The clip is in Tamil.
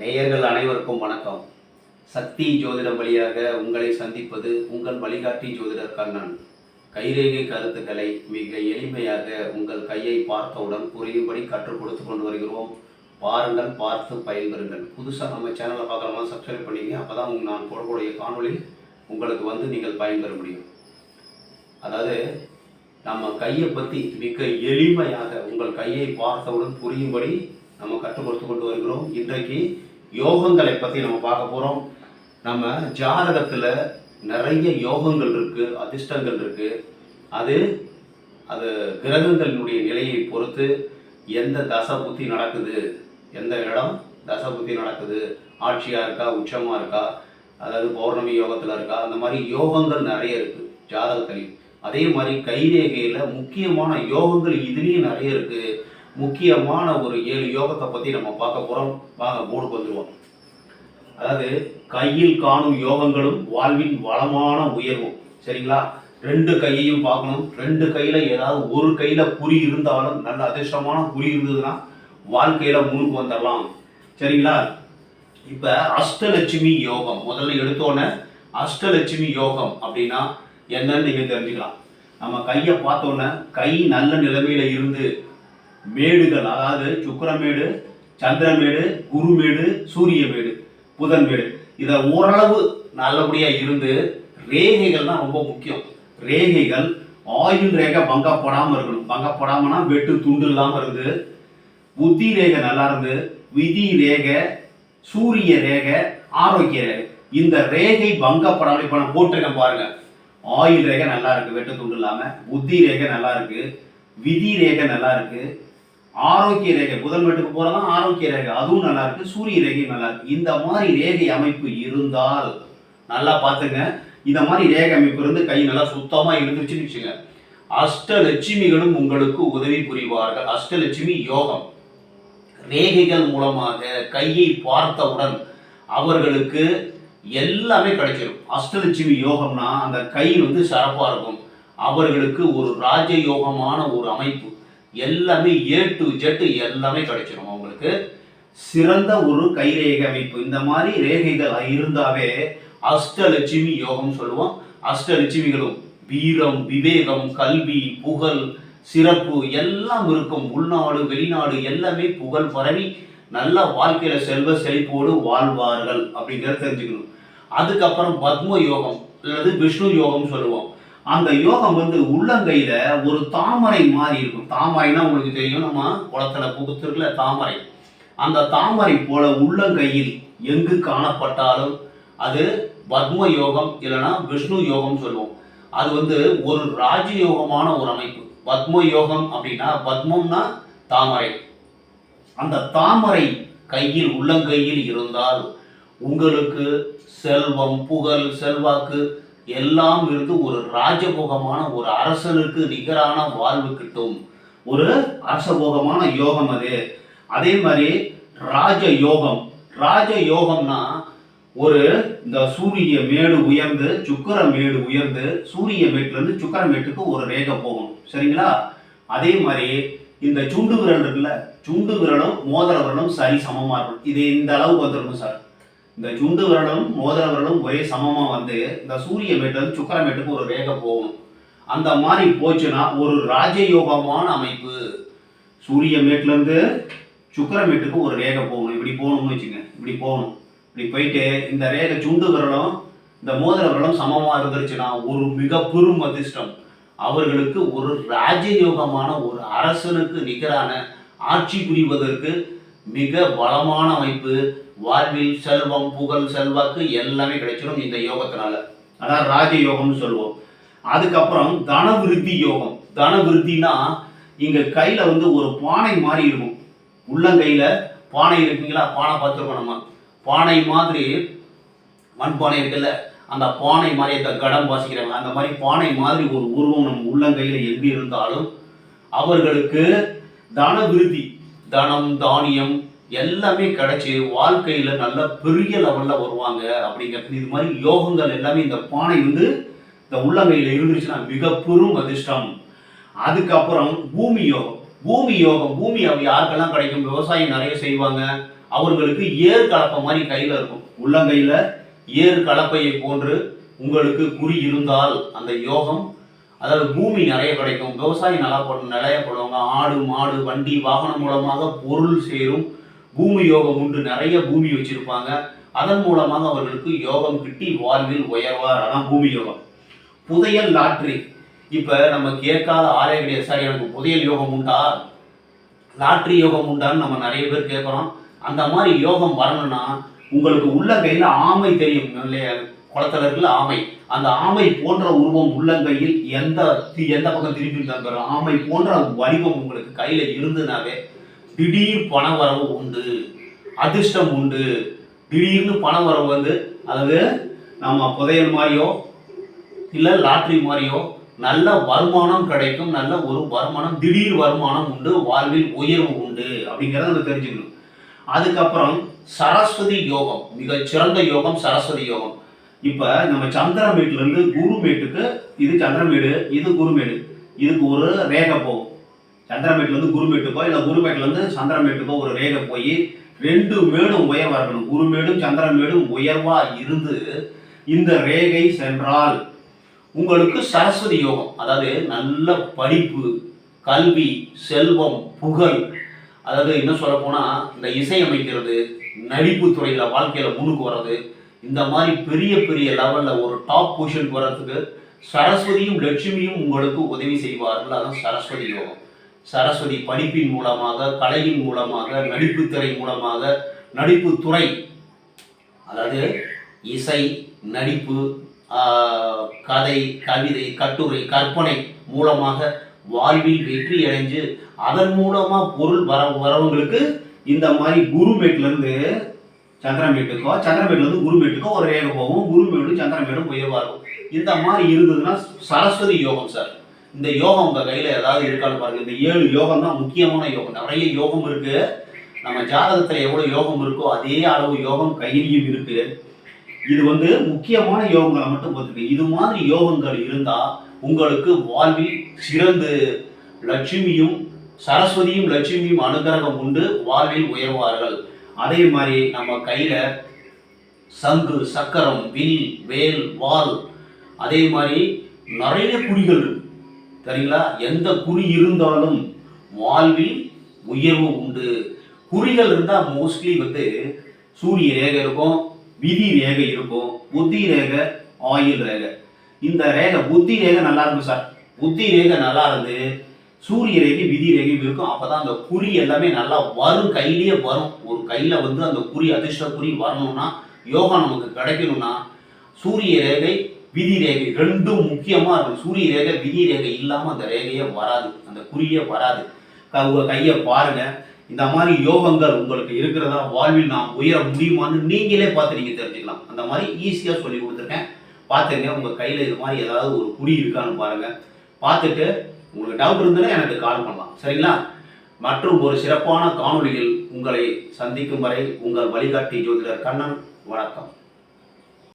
நேயர்கள் அனைவருக்கும் வணக்கம். சக்தி ஜோதிடம் வழியாக உங்களை சந்திப்பது உங்கள் வழிகாட்டி ஜோதிடர் கண்ணன் கைரேகை கருத்துக்களை மிக எளிமையாக உங்கள் கையை பார்த்தவுடன் புரியும்படி கற்றுக் கொடுத்து கொண்டு வருகிறோம். பாருங்கள் பார்த்து பயன்பெறுங்கள். புதுசாக நம்ம சேனலை பார்க்குறமா சப்ஸ்கிரைப் பண்ணிங்க அப்போ தான் நான் போடக்கூடிய காணொலி உங்களுக்கு வந்து நீங்கள் பயன்பெற முடியும். அதாவது நம்ம கையை பற்றி மிக எளிமையாக உங்கள் கையை பார்த்தவுடன் புரியும்படி நம்ம கற்றுக் கொடுத்து கொண்டு வருகிறோம். இன்றைக்கு யோகங்களை பற்றி நம்ம பார்க்க போகிறோம் நம்ம ஜாதகத்தில் நிறைய யோகங்கள் இருக்குது அதிர்ஷ்டங்கள் இருக்குது அது அது கிரகங்களினுடைய நிலையை பொறுத்து எந்த தசை புத்தி நடக்குது எந்த இடம் தசை புத்தி நடக்குது ஆட்சியாக இருக்கா உச்சமாக இருக்கா அதாவது பௌர்ணமி யோகத்தில் இருக்கா அந்த மாதிரி யோகங்கள் நிறைய இருக்குது ஜாதகத்துலேயும். அதே மாதிரி கைரேகையில் முக்கியமான யோகங்கள் இதுலேயும் நிறைய இருக்குது முக்கியமான ஒரு ஏழு யோகத்தை பற்றி நம்ம பார்க்க போகிறோம் வாங்க போர்டுக்கு வந்துடுவோம் அதாவது கையில் காணும் யோகங்களும் வாழ்வின் வளமான உயர்வும். சரிங்களா? ரெண்டு கையையும் பார்க்கணும். ரெண்டு கையில ஏதாவது ஒரு கையில குறி இருந்தாலும் நல்ல அதிர்ஷ்டமான குறி இருந்ததுன்னா வாழ்க்கையில முன்னுக்கு வந்துடலாம் சரிங்களா? இப்ப அஷ்டலட்சுமி யோகம். முதல்ல எடுத்தோன்னே அஷ்டலட்சுமி யோகம் அப்படின்னா என்னன்னு நீங்க தெரிஞ்சுக்கலாம். நம்ம கையை பார்த்தோன்னே கை நல்ல நிலைமையில இருந்து மேடுகள் அதாவது சுக்கிரமேடு சந்திரமேடு குருமேடு சூரியமேடு புதன்மேடு. இதை ஓரளவு நல்லபடியாக இருந்து ரேகைகள் தான் ரொம்ப முக்கியம். ரேகைகள் ஆயுள் ரேகை பங்கப்படாமல் இருக்கணும். பங்கப்படாமனா வெட்டு துண்டு இல்லாமல் இருந்து புத்தி ரேகை நல்லா இருந்து விதி ரேகை சூரிய ரேகை ஆரோக்கிய ரேகை. இந்த ரேகை பங்கப்படாமல் இப்போ நான் போட்டிருக்கேன் பாருங்க. ஆயுள் ரேகை நல்லா இருக்கு வெட்டு துண்டு இல்லாமல் புத்தி ரேகை நல்லா இருக்கு விதி ரேகை நல்லா இருக்கு ஆரோக்கிய ரேகை புதன் வீட்டுக்கு போறதான் ஆரோக்கிய ரேகை. அதுவும் நல்லா இருக்கு சூரிய ரேகையும் நல்லா இருக்கு. இந்த மாதிரி ரேகை அமைப்பு இருந்தால் நல்லா பார்த்துங்க. இந்த மாதிரி ரேகை அமைப்பு இருந்து கை நல்லா சுத்தமா இருந்துச்சுன்னு வச்சுங்க அஷ்டலட்சுமிகளும் உங்களுக்கு உதவி புரிவார்கள். அஷ்டலட்சுமி யோகம். ரேகைகள் மூலமாக கையை பார்த்தவுடன் அவர்களுக்கு எல்லாமே கிடைச்சிடும் அஷ்டலட்சுமி யோகம்னா அந்த கை வந்து சிறப்பாக இருக்கும். அவர்களுக்கு ஒரு ராஜயோகமான ஒரு அமைப்பு. எல்லாமே ஏ டு ஜெட் எல்லாமே கிடைச்சிடும் அவங்களுக்கு சிறந்த ஒரு கைரேகை அமைப்பு. இந்த மாதிரி ரேகைகள் இருந்தாவே அஷ்டலட்சுமி யோகம் சொல்லுவோம். அஷ்டலட்சுமிகளும் வீரம் விவேகம் கல்வி புகழ் சிறப்பு எல்லாம் இருக்கும். உள்நாடு வெளிநாடு எல்லாமே புகழ் பரவி நல்ல வாழ்க்கையில செல்வ செழிப்போடு வாழ்வார்கள் அப்படிங்கிறத தெரிஞ்சுக்கணும். அதுக்கப்புறம் பத்ம யோகம் அல்லது விஷ்ணு யோகம் சொல்லுவோம். அந்த யோகம் வந்து உள்ளங்கையில ஒரு தாமரை மாதிரி இருக்கும். தாமரைனா உங்களுக்கு தெரியும் நம்ம குளத்துல புகுத்துருக்குல தாமரை. அந்த தாமரை போல உள்ளங்கையில் எங்கு காணப்பட்டாலும் அது பத்ம யோகம் இல்லைன்னா விஷ்ணு யோகம் சொல்லுவோம். அது வந்து ஒரு ராஜயோகமான ஒரு அமைப்பு. பத்ம யோகம் அப்படின்னா பத்மம்னா தாமரை. அந்த தாமரை கையில் உள்ளங்கையில் இருந்தால் உங்களுக்கு செல்வம் புகழ் செல்வாக்கு எல்லாம் இருந்து ஒரு ராஜபோகமான ஒரு அரசனுக்கு நிகரான வாழ்வு கிட்டும். ஒரு அரசபோகமான யோகம் அது. அதே மாதிரி ராஜ யோகம் ராஜ யோகம்னா ஒரு இந்த சூரிய மேடு உயர்ந்து சுக்கர மேடு உயர்ந்து சூரிய மேட்டிலிருந்து சுக்கர மேட்டுக்கு ஒரு ரேகை போகும் சரிங்களா? அதே மாதிரி இந்த சுண்டு விரல் இருக்குல்ல சுண்டு விரலும் மோதிர விரலும் சரி சமமாக இருக்கும் இது இந்த அளவுக்கு வந்துடணும் சார். இந்த சுண்டு விரலும் மோதிர விரலும் ஒரே சமமாக வந்து இந்த சூரிய மேட்டுலேருந்து சுக்கர மேட்டுக்கு ஒரு ரேகை போகும் அந்த மாதிரி போச்சுன்னா ஒரு ராஜயோகமான அமைப்பு. சூரிய மேட்லேருந்து சுக்கரமேட்டுக்கு ஒரு ரேகை போகணும். இப்படி போகணும்னு வச்சுங்க. இப்படி போகணும். இப்படி போயிட்டு இந்த ரேகை சுண்டு விரலும் இந்த மோதிர விரலும் சமமாக இருந்துருச்சுன்னா ஒரு மிக பெரும் அதிர்ஷ்டம். அவர்களுக்கு ஒரு ராஜயோகமான ஒரு அரசனுக்கு நிகரான ஆட்சி புரிவதற்கு மிக பலமான அமைப்பு வாழ்வில் செல்வம் புகழ் செல்வாக்கு எல்லாமே கிடைச்சிடும் இந்த யோகத்தினால. அதான் ராஜ யோகம்னு சொல்லுவோம். அதுக்கப்புறம் தனவிருத்தி யோகம். தனவிருத்தினா இங்க கையில வந்து ஒரு பானை மாதிரி இருக்கும். உள்ளங்கையில பானை இருக்குங்களா? பானை பார்த்துருக்கோம் நம்ம. பானை மாதிரி மண்பானை இருக்குல்ல? அந்த பானை மாதிரி இந்த கடம் வாசிக்கிறாங்க அந்த மாதிரி பானை மாதிரி ஒரு உருவம் நம்ம உள்ளங்கையில் எங்க இருந்தாலும் அவர்களுக்கு தன விருத்தி தனம் தானியம் எல்லாமே கிடைச்சி வாழ்க்கையில் நல்ல பெரிய லெவலில் வருவாங்க அப்படிங்கிறது இது மாதிரி யோகங்கள் எல்லாமே இந்த பானை வந்து இந்த உள்ளங்கையில் இருந்துச்சுன்னா மிக பெரும் அதிர்ஷ்டம். அதுக்கப்புறம் பூமி யோகம். பூமி யோகம் பூமி அவ யாருக்கெல்லாம் கிடைக்கும்? விவசாயம் நிறைய செய்வாங்க. அவர்களுக்கு ஏர் கலப்பை மாதிரி கையில் இருக்கும். உள்ளங்கையில் ஏர் கலப்பையை போன்று உங்களுக்கு குறி இருந்தால் அந்த யோகம் அதாவது பூமி நிறைய கிடைக்கும். விவசாயம் நல்லா பண்ண நிறைய பண்ணுவாங்க ஆடு மாடு வண்டி வாகனம் மூலமாக பொருள் சேரும். பூமி யோகம் உண்டு. நிறைய பூமி வச்சிருப்பாங்க. அதன் மூலமாக அவர்களுக்கு யோகம் கிட்டி வாழ்வில் உயர்வார். அதான் பூமி யோகம். புதையல் லாட்ரி. இப்போ நம்ம கேட்காத ஆளே கிடையாது. சார் எனக்கு புதையல் யோகம் உண்டா? லாட்ரி யோகம் உண்டான்னு நம்ம நிறைய பேர் கேட்குறோம். அந்த மாதிரி யோகம் வரணும்னா உங்களுக்கு உள்ள கையில் ஆமை தெரியும் இல்லையா? குளத்தில் இருக்குல்ல ஆமை. அந்த ஆமை போன்ற உருவம் உள்ளங்கையில் எந்த தி- எந்த பக்கம் திரும்பி தந்துடும் ஆமை போன்ற வடிவம் உங்களுக்கு கையில இருந்துனாவே திடீர் பண வரவு உண்டு அதிர்ஷ்டம் உண்டு. திடீர்னு பண வரவு வந்து அதாவது நம்ம புதையல் மாதிரியோ இல்லை லாட்ரி மாதிரியோ நல்ல வருமானம் கிடைக்கும் நல்ல ஒரு வருமானம் திடீர் வருமானம் உண்டு வாழ்வில் உயர்வு உண்டு அப்படிங்கிறத நம்ம தெரிஞ்சுக்கணும். அதுக்கப்புறம் சரஸ்வதி யோகம் மிகச்சிறந்த யோகம் சரஸ்வதி யோகம். இப்போ நம்ம சந்திரமேட்லேருந்து குருமேட்டுக்கு இது சந்திரமேடு இது குருமேடு. இதுக்கு ஒரு ரேகை போகும் சந்திரமேட்லேருந்து குருமேட்டுக்கோ இல்லை குருமேட்லேருந்து சந்திரமேட்டுக்கோ ஒரு ரேகை போய் ரெண்டு மேடும் உயர்வா இருக்கணும். குருமேடும் சந்திரமேடும் உயர்வாக இருந்து இந்த ரேகை சென்றால் உங்களுக்கு சரஸ்வதி யோகம் அதாவது நல்ல படிப்பு கல்வி செல்வம் புகழ் அதாவது என்ன சொல்ல போனா இந்த இசையமைக்கிறது நடிப்பு துறையில் வாழ்க்கையில் முன்னுக்கு வர்றது இந்த மாதிரி பெரிய பெரிய லெவலில் ஒரு டாப் பொசிஷன் வர்றதுக்கு சரஸ்வதியும் லட்சுமியும் உங்களுக்கு உதவி செய்வார்கள். அதுவும் சரஸ்வதி யோகம். சரஸ்வதி படிப்பின் மூலமாக கலையின் மூலமாக நடிப்புத்துறை மூலமாக நடிப்புத்துறை அதாவது இசை நடிப்பு கதை கவிதை கட்டுரை கற்பனை மூலமாக வாழ்வில் வெற்றி அடைஞ்சு அதன் மூலமாக பொருள் வர வரவங்களுக்கு இந்த மாதிரி குருமேட்லேருந்து சந்திரமேட்டுக்கோ சந்திரமேட்ல இருந்து குருமேட்டுக்கோ ஒரு ரேகை போகும். குருமேடும் சந்திரமேடும் உயர்வாக இருக்கும். இந்த மாதிரி இருந்ததுன்னா சரஸ்வதி யோகம் சார் இந்த யோகம் உங்கள் கையில் ஏதாவது இருக்கான்னு பாருங்கள் இந்த ஏழு யோகம் தான் முக்கியமான யோகம். நிறைய யோகம் இருக்கு. நம்ம ஜாதகத்தில் எவ்வளோ யோகம் இருக்கோ அதே அளவு யோகம் கையிலையும் இருக்கு. இது வந்து முக்கியமான யோகங்களை மட்டும் பார்த்துருக்கு இது மாதிரி யோகங்கள் இருந்தால் உங்களுக்கு வாழ்வில் சிறந்து லட்சுமியும் சரஸ்வதியும் லட்சுமியும் அனுகிரகம் உண்டு. வாழ்வில் உயர்வார்கள். அதே மாதிரி நம்ம கையில் சங்கு சக்கரம் வில் வேல் வாள் அதே மாதிரி நிறைய குறிகள் சரிங்களா? எந்த குறி இருந்தாலும் வாழ்வில் உயர்வு உண்டு. குறிகள் இருந்தால் மோஸ்ட்லி வந்து சூரிய ரேகை இருக்கும் விதி ரேகை இருக்கும் புத்தி ரேகை ஆயில் ரேகை. இந்த ரேகை புத்தி ரேகை நல்லா இருக்கும் சார். புத்தி ரேகை நல்லா இருந்து சூரிய ரேகை விதி ரேகையும் இருக்கும். அப்போதான் அந்த குறி எல்லாமே நல்லா வரும். கையிலேயே வரும். ஒரு கையில் வந்து அந்த குறி அதிர்ஷ்ட குறி வரணும்னா யோகா நமக்கு கிடைக்கணும்னா சூரிய ரேகை விதி ரேகை ரெண்டும் முக்கியமாக இருக்கும். சூரிய ரேகை விதி ரேகை இல்லாமல் அந்த ரேகையே வராது. அந்த குறியே வராது. உங்கள் கையை பாருங்க. இந்த மாதிரி யோகங்கள் உங்களுக்கு இருக்கிறதா வாழ்வில் நாம் உயர முடியுமான்னு நீங்களே பார்த்து நீங்கள் தெரிஞ்சுக்கலாம். அந்த மாதிரி ஈஸியாக சொல்லி கொடுத்துருக்கேன். பார்த்துங்க உங்கள் கையில் இது மாதிரி ஏதாவது ஒரு குறி இருக்கான்னு பாருங்கள் பார்த்துட்டு உங்களுக்கு டவுட் இருந்தாலும் எனக்கு கால் பண்ணலாம். சரிங்களா? மற்றும் ஒரு சிறப்பான காணொலியில் உங்களை சந்திக்கும் வரை உங்கள் வழிகாட்டி ஜோதிடர் கண்ணன் வணக்கம்.